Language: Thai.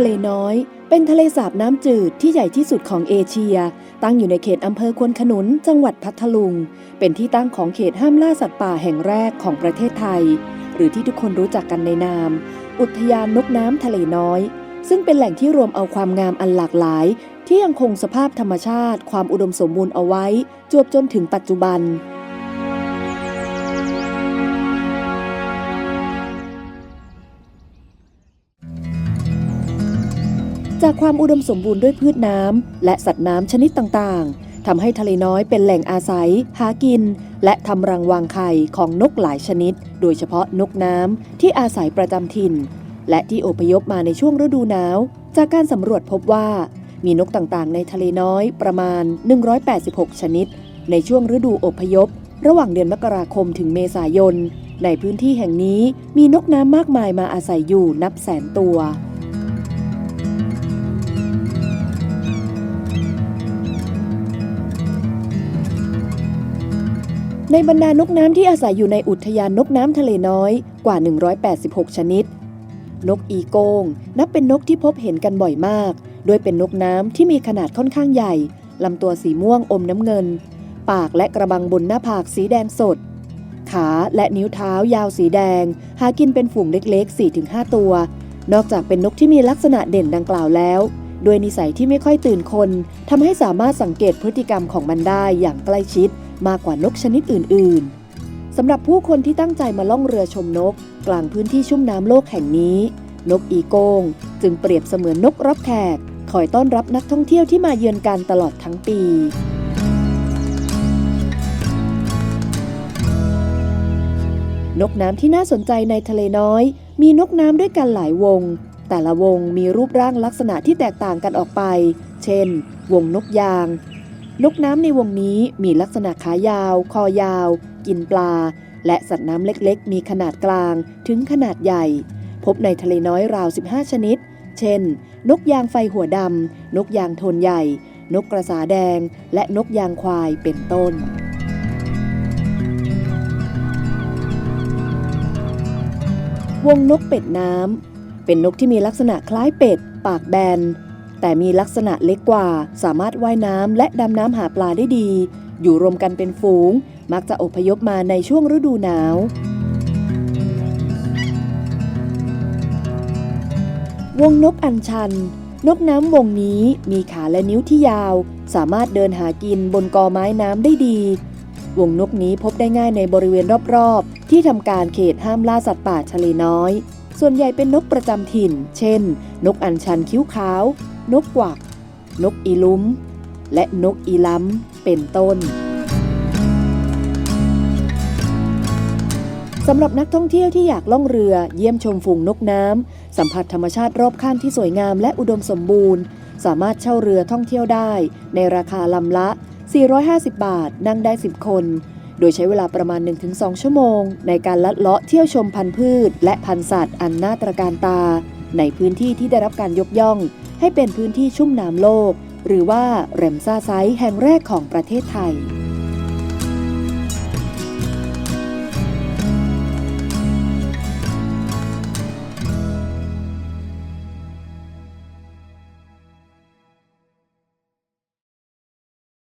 ทะเลน้อย เป็นทะเลสาบน้ำจืดที่ใหญ่ที่สุดของเอเชีย ตั้งอยู่ในเขตอำเภอควนขนุน จังหวัดพัทลุง เป็นที่ตั้งของเขตห้ามล่าสัตว์ป่าแห่งแรกของประเทศไทย หรือที่ทุกคนรู้จักกันในนาม อุทยานนกน้ำทะเลน้อย ซึ่งเป็นแหล่งที่รวมเอาความงามอันหลากหลาย ที่ยังคงสภาพธรรมชาติ ความอุดมสมบูรณ์เอาไว้ จวบจนถึงปัจจุบัน จากความอุดมสมบูรณ์ด้วยพืชน้ำและสัตว์น้ำชนิดต่างๆทำให้ทะเลน้อยเป็นแหล่งอาศัย หากิน และทำรังวางไข่ของนกหลายชนิด โดยเฉพาะนกน้ำที่อาศัยประจำถิ่น และที่อพยพมาในช่วงฤดูหนาว จากการสำรวจพบว่า มีนกต่างๆ ในทะเลน้อยประมาณ 186 ชนิด ในช่วงฤดูอพยพ ระหว่างเดือนมกราคมถึงเมษายน ในพื้นที่แห่งนี้มีนกน้ำมากมายมาอาศัยอยู่นับแสนตัว ในบรรดานกน้ำที่อาศัยอยู่ในอุทยานนกน้ำทะเลน้อยกว่า 186 ชนิด นกอีโกงนับเป็นนกที่พบเห็นกันบ่อยมาก โดยเป็นนกน้ำที่มีขนาดค่อนข้างใหญ่ลำตัวสีม่วงอมน้ำเงิน ปากและกระบังบนหน้าผากสีแดงสด ขาและนิ้วเท้ายาวสีแดง หากินเป็นฝูงเล็กๆ 4-5 ตัว นอกจากเป็นนกที่มีลักษณะเด่นดังกล่าวแล้วด้วยนิสัยที่ไม่ค่อยตื่นคนทำให้สามารถสังเกตพฤติกรรมของมันได้อย่างใกล้ชิด มากกว่านกชนิดอื่น ๆสำหรับผู้คนที่ตั้งใจมาล่องเรือชมนก กลางพื้นที่ชุ่มน้ำโลกแห่งนี้ นกอีโกงจึงเปรียบเสมือนนกรับแขก คอยต้อนรับนักท่องเที่ยวที่มาเยือนกันตลอดทั้งปีนกน้ำที่น่าสนใจในทะเลน้อย มีนกน้ำด้วยกันหลายวง แต่ละวงมีรูปร่างลักษณะที่แตกต่างกันออกไป เช่น วงนกยาง นกน้ำในวงนี้มีลักษณะขายาว คอยาว กินปลา และสัตว์น้ำเล็กๆ มีขนาดกลางถึงขนาดใหญ่ พบในทะเลน้อยราว 15 ชนิด เช่น นกยางไฟหัวดำ นกยางโทนใหญ่ นกกระสาแดง และนกยางควายเป็นต้นวงนกเป็ดน้ำ เป็นนกที่มีลักษณะคล้ายเป็ด ปากแบน แต่มีลักษณะเล็กกว่า สามารถว่ายน้ำและดำน้ำหาปลาได้ดี อยู่รวมกันเป็นฝูง มักจะอพยพมาในช่วงฤดูหนาว วงนกอัญชัน นกน้ำวงนี้มีขาและนิ้วที่ยาว สามารถเดินหากินบนกอไม้น้ำได้ดี วงนกนี้พบได้ง่ายในบริเวณรอบๆ ที่ทำการเขตห้ามล่าสัตว์ป่าทะเลน้อยส่วนใหญ่เป็นนกประจำถิ่น เช่น นกอัญชันคิ้วขาว นกกวัก นกอีลุ้ม และนกอีล้ำเป็นต้นสำหรับนักท่องเที่ยวที่อยากล่องเรือเยี่ยมชมฝูงนกน้ำสัมผัสธรรมชาติรอบข้างที่สวยงามและอุดมสมบูรณ์ สามารถเช่าเรือท่องเที่ยวได้ ในราคาลำละ 450 บาท นั่งได้ 10 คน โดยใช้เวลาประมาณ 1-2 ชั่วโมง ในการลัดเลาะเที่ยวชมพันธุ์พืช และพันธุ์สัตว์อันน่าตระการตา ในพื้นที่ที่ได้รับการยกย่อง ให้เป็นพื้นที่ชุ่มน้ำโลก หรือว่าแรมซาไซแห่งแรกของประเทศไทย